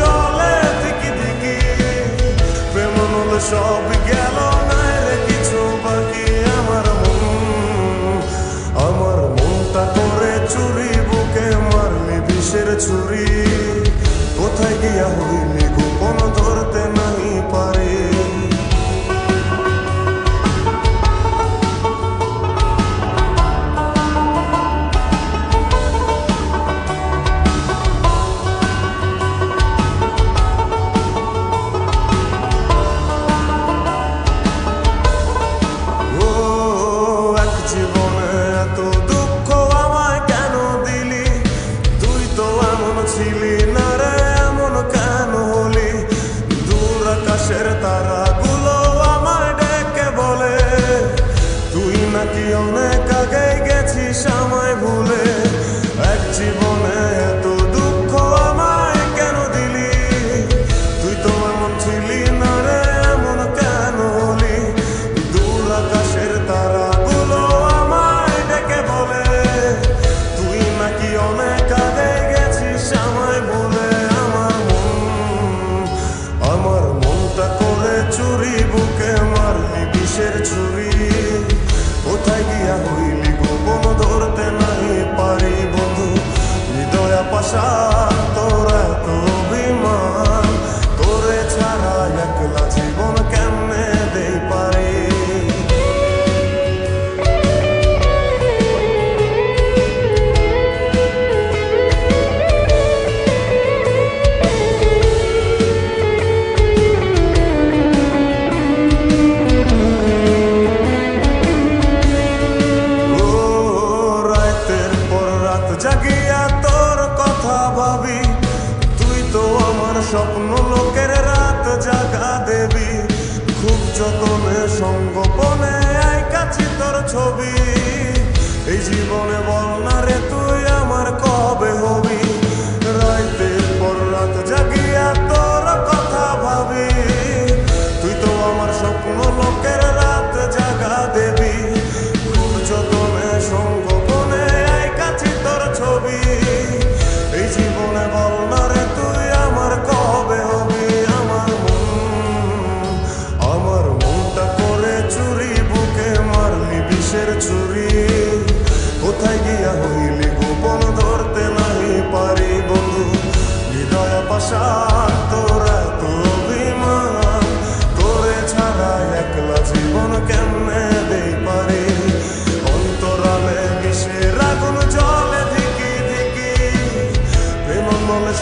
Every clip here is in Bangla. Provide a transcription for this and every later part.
নলে গেল নাই কিছু বাকি আমার মন। আমার মনটা করে চুরি, বুকে মারলি বিষের ছুরি। কোথায় গিয়া হইলি মারলি ছবি। কোথায় গিয়া হইলি গোপন ধরতে নাই পারি বন্ধু। হৃদয়া পাশা স্বপ্ন লোকের রাত জাগা দেবী। খুব যতনে সঙ্গোপনে আই কাছে তোর ছবি। এই জীবনে বল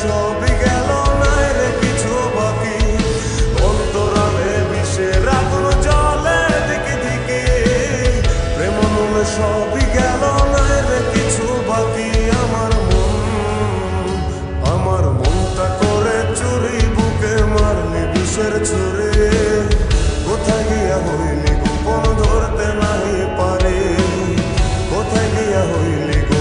সবই গেল, নাই রে কিছু বাকি। অন্তরালে বিষের আগুন জলে দিকে দিকে। গেল, নাই রে কিছু আমার মন, আমার মনটা করে চুরি বুকে মারলি বিষের ছুরি কোথায় গিয়া হইলি গোপন ধরতে নাহি পারে। কোথায় গিয়া হইলি